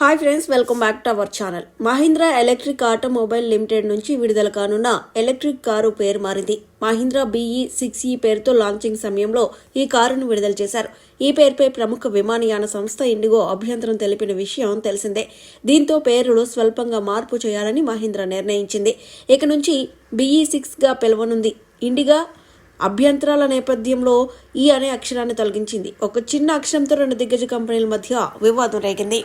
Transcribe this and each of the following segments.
Hi friends welcome back to our channel. Mahindra electric automobile limited నుంచి విడుదల కానున్న electric car పేరు మారింది. మహీంద్రా బీఈ సిక్స్ ఈ పేరుతో లాంచింగ్ సమయంలో ఈ కారును విడుదల చేశారు. ఈ పేరుపై ప్రముఖ విమానయాన సంస్థ ఇండిగో అభ్యంతరం తెలిపిన విషయం తెలిసిందే. దీంతో పేరులో స్వల్పంగా మార్పు చేయాలని మహీంద్రా నిర్ణయించింది. ఇక నుంచి బీఈ సిక్స్గా పిలవనుంది. ఇండిగా అభ్యంతరాల నేపథ్యంలో ఈ అనే అక్షరాన్ని తొలగించింది. ఒక చిన్న అక్షరంతో రెండు దిగ్గజ కంపెనీల మధ్య వివాదం రేగింది.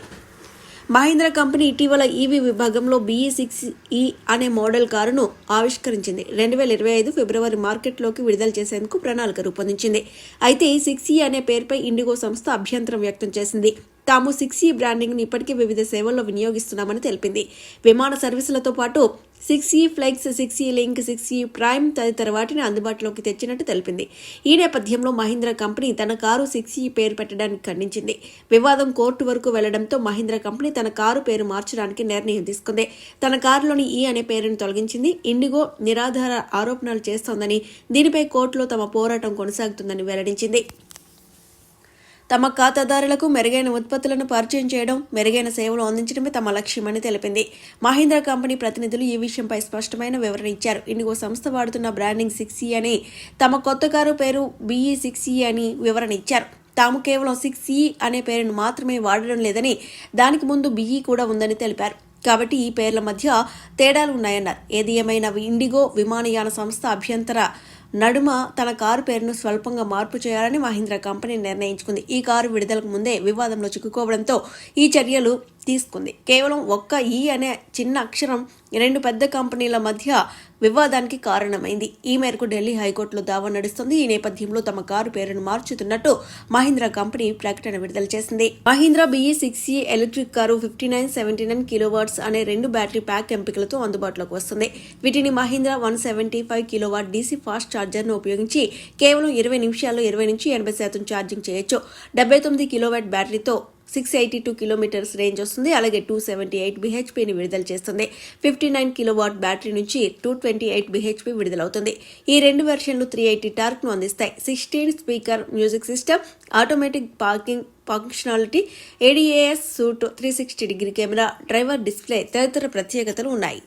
మహీంద్రా కంపెనీ ఇటీవల ఈవీ విభాగంలో బీఈ సిక్స్ ఈ అనే మోడల్ కారును ఆవిష్కరించింది. రెండు వేల ఇరవై ఐదు ఫిబ్రవరి మార్కెట్లోకి విడుదల చేసేందుకు ప్రణాళిక రూపొందించింది. అయితే సిక్స్ ఈ అనే పేరుపై ఇండిగో సంస్థ అభ్యంతరం వ్యక్తం చేసింది. తాము సిక్స్ ఈ బ్రాండింగ్ను ఇప్పటికే వివిధ సేవల్లో వినియోగిస్తున్నామని తెలిపింది. విమాన సర్వీసులతో పాటు six e flex six e link six e prime తదితర వాటిని అందుబాటులోకి తెచ్చినట్టు తెలిపింది. ఈ నేపథ్యంలో మహీంద్రా కంపెనీ తన కారు సిక్స్ ఈ పేరు పెట్టడానికి ఖండించింది. వివాదం కోర్టు వరకు వెళ్ళడంతో మహీంద్రా కంపెనీ తన కారు పేరు మార్చడానికి నిర్ణయం తీసుకుంది. తన కారులోని ఈ అనే పేరును తొలగించింది. ఇండిగో నిరాధార ఆరోపణలు చేస్తోందని దీనిపై కోర్టులో తమ పోరాటం కొనసాగుతుందని వెల్లడించింది. తమ ఖాతాదారులకు మెరుగైన ఉత్పత్తులను పరిచయం చేయడం మెరుగైన సేవలు అందించడమే తమ లక్ష్యమని తెలిపింది. మహీంద్రా కంపెనీ ప్రతినిధులు ఈ విషయంపై స్పష్టమైన వివరణ ఇచ్చారు. ఇండిగో సంస్థ వాడుతున్న బ్రాండింగ్ సిక్స్ ఈ అని తమ కొత్త కారు పేరు బీఈ సిక్స్ ఈ అని వివరణ ఇచ్చారు. తాము కేవలం సిక్స్ ఈ అనే పేరును మాత్రమే వాడడం లేదని దానికి ముందు బిఈ కూడా ఉందని తెలిపారు. కాబట్టి ఈ పేర్ల మధ్య తేడాలు ఉన్నాయన్నారు ఏది ఏమైనా ఇండిగో విమానయాన సంస్థ అభ్యంతర నడుమ తన కారు పేరును స్వల్పంగా మార్పు చేయాలని మహీంద్రా కంపెనీ నిర్ణయించుకుంది. ఈ కారు విడుదలకు ముందే వివాదంలో చిక్కుకోవడంతో ఈ చర్యలు తీసుకుంది. కేవలం ఒక్క ఈ అనే చిన్న అక్షరం రెండు పెద్ద కంపెనీల మధ్య వివాదానికి కారణమైంది. ఈ మేరకు ఢిల్లీ హైకోర్టులో దావా నడుస్తుంది. ఈ నేపథ్యంలో తమ కారు పేరును మార్చుతున్నట్టు మహీంద్రా కంపెనీ ప్రకటన విడుదల చేసింది. Mahindra BE six electric car fifty nine seventy nine kilowatts అనే రెండు బ్యాటరీ ప్యాక్ ఎంపికలతో అందుబాటులోకి వస్తుంది. వీటిని Mahindra one seventy five kilowatt DC fast ఛార్జర్ను ఉపయోగించి కేవలం ఇరవై నిమిషాల్లో ఇరవై నుంచి ఎనభై శాతం ఛార్జింగ్ చేయొచ్చు. డెబ్బై తొమ్మిది kilowatt బ్యాటరీతో six eighty two kilometres range వస్తుంది. అలాగే టూ సెవెంటీ ఎయిట్ బిహెచ్పిని విడుదల చేస్తుంది. ఫిఫ్టీ నైన్ కిలోవాట్ బ్యాటరీ నుంచి టూ ట్వంటీ ఎయిట్ బిహెచ్పి విడుదలవుతుంది. ఈ రెండు వెర్షన్లు త్రీ ఎయిటీ టార్క్ను అందిస్తాయి. Sixteen speaker music system automatic parking functionality ADAS suite three sixty degree camera driver display తదితర ప్రత్యేకతలు ఉన్నాయి.